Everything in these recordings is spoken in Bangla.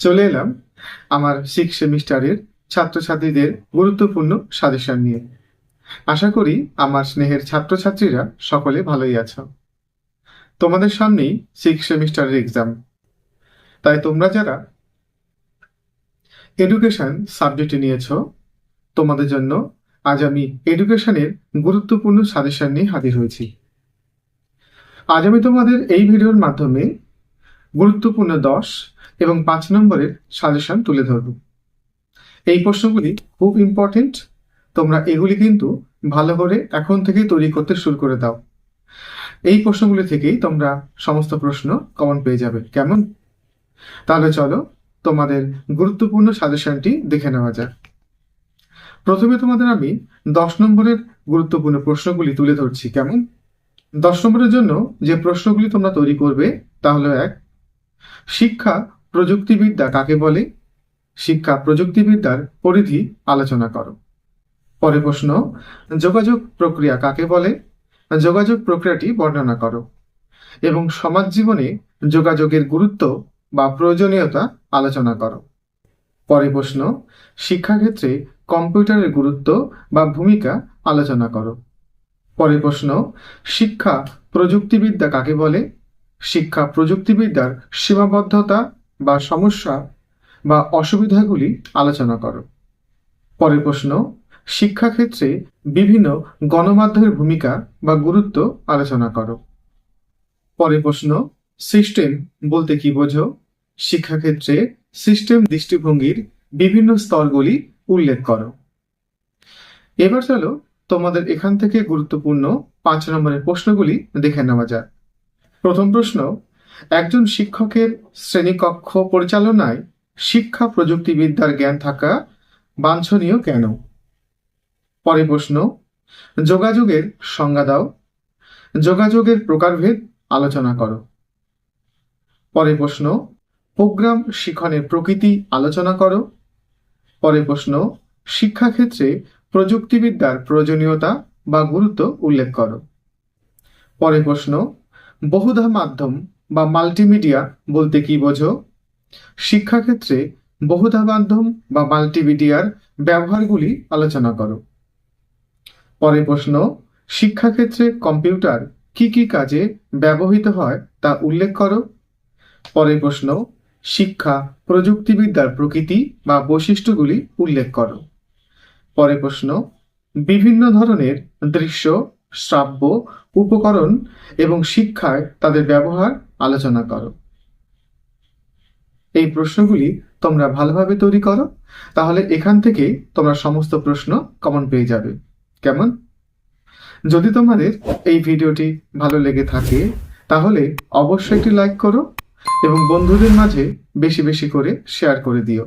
চলে এলাম আমার সিক্স সেমিস্টারের ছাত্রছাত্রীদের গুরুত্বপূর্ণ সাজেশন নিয়ে। আশা করি আমার স্নেহের ছাত্রছাত্রীরা সকলে ভালোই আছো। তোমাদের সামনেই সিক্স সেমিস্টারের এক্সাম তাই তোমরা যারা এডুকেশন সাবজেক্টে নিয়েছো, তোমাদের জন্য আজ আমি এডুকেশনের গুরুত্বপূর্ণ সাজেশন নিয়ে হাজির হয়েছি। আজ আমি তোমাদের এই ভিডিওর মাধ্যমে গুরুত্বপূর্ণ দশ এবং পাঁচ নম্বরের সাজেশন তুলে ধরব। এই প্রশ্নগুলি খুব ইম্পর্টেন্ট তোমরা এগুলি কিন্তু ভালো করে এখন থেকেই তৈরি করতে শুরু করে দাও। এই প্রশ্নগুলি থেকেই তোমরা সমস্ত প্রশ্ন কমন পেয়ে যাবে। কেমন? তাহলে চলো তোমাদের গুরুত্বপূর্ণ সাজেশনটি দেখে নেওয়া যাক। প্রথমে তোমাদের আমি দশ নম্বরের গুরুত্বপূর্ণ প্রশ্নগুলি তুলে ধরছি। কেমন? দশ নম্বরের জন্য যে প্রশ্নগুলি তোমরা তৈরি করবে তা হলো এক, শিক্ষা প্রযুক্তিবিদ্যা কাকে বলে? শিক্ষা প্রযুক্তিবিদ্যার পরিধি আলোচনা করো। পরে প্রশ্ন, যোগাযোগ প্রক্রিয়া কাকে বলে? যোগাযোগ প্রক্রিয়াটি বর্ণনা করো। এবং সমাজ জীবনে যোগাযোগের গুরুত্ব বা প্রয়োজনীয়তা আলোচনা করো। পরে প্রশ্ন, শিক্ষাক্ষেত্রে কম্পিউটারের গুরুত্ব বা ভূমিকা আলোচনা করো। পরে প্রশ্ন, শিক্ষা প্রযুক্তিবিদ্যা কাকে বলে? শিক্ষা প্রযুক্তিবিদ্যার সীমাবদ্ধতা বা সমস্যা বা অসুবিধাগুলি আলোচনা করো। পরের প্রশ্ন, শিক্ষাক্ষেত্রে বিভিন্ন গণমাধ্যমের ভূমিকা বা গুরুত্ব আলোচনা করো। পরের প্রশ্ন, সিস্টেম বলতে কি বোঝো? শিক্ষাক্ষেত্রে সিস্টেম দৃষ্টিভঙ্গির বিভিন্ন স্তরগুলি উল্লেখ করো। এবার চলো তোমাদের এখান থেকে গুরুত্বপূর্ণ পাঁচ নম্বরের প্রশ্নগুলি দেখে নেওয়া যাক। প্রথম প্রশ্ন একজন শিক্ষকের শ্রেণীকক্ষ পরিচালনায় শিক্ষা প্রযুক্তিবিদ্যার জ্ঞান থাকা বাঞ্ছনীয় কেন? পরে প্রশ্ন, যোগাযোগের সংজ্ঞা দাও। যোগাযোগের প্রকারভেদ আলোচনা করো। পরে প্রশ্ন, প্রোগ্রাম শিখনের প্রকৃতি আলোচনা করো। পরে প্রশ্ন, শিক্ষাক্ষেত্রে প্রযুক্তিবিদ্যার প্রয়োজনীয়তা বা গুরুত্ব উল্লেখ করো। পরে প্রশ্ন, বহুধা মাধ্যম বা মাল্টিমিডিয়া বলতে কি বোঝো? শিক্ষাক্ষেত্রে বহুধা মাধ্যম বা মাল্টিমিডিয়ার ব্যবহারগুলি আলোচনা করো। পরের প্রশ্ন, শিক্ষাক্ষেত্রে কম্পিউটার কি কি কাজে ব্যবহৃত হয় তা উল্লেখ করো। পরের প্রশ্ন, শিক্ষা, প্রযুক্তিবিদ্যার প্রকৃতি বা বৈশিষ্ট্যগুলি উল্লেখ করো। পরের প্রশ্ন, বিভিন্ন ধরনের দৃশ্য, শ্রাব্য, উপকরণ এবং শিক্ষায় তাদের ব্যবহার আলোচনা করো। এই প্রশ্নগুলি তোমরা ভালোভাবে তৈরি করো, তাহলে এখান থেকে তোমরা সমস্ত প্রশ্ন কমন পেয়ে যাবে। কেমন? যদি তোমাদের এই ভিডিওটি ভালো লেগে থাকে, তাহলে অবশ্যই একটি লাইক করো এবং বন্ধুদের মাঝে বেশি বেশি করে শেয়ার করে দিও।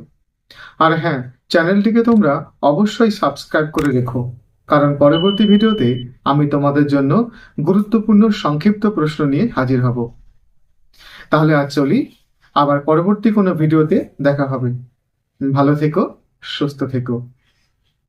আর হ্যাঁ চ্যানেলটিকে তোমরা অবশ্যই সাবস্ক্রাইব করে রেখো, কারণ পরবর্তী ভিডিওতে আমি তোমাদের জন্য গুরুত্বপূর্ণ সংক্ষিপ্ত প্রশ্ন নিয়ে হাজির হব। তাহলে আর চলি। আবার পরবর্তী কোনো ভিডিওতে দেখা হবে। ভালো থেকো সুস্থ থেকো।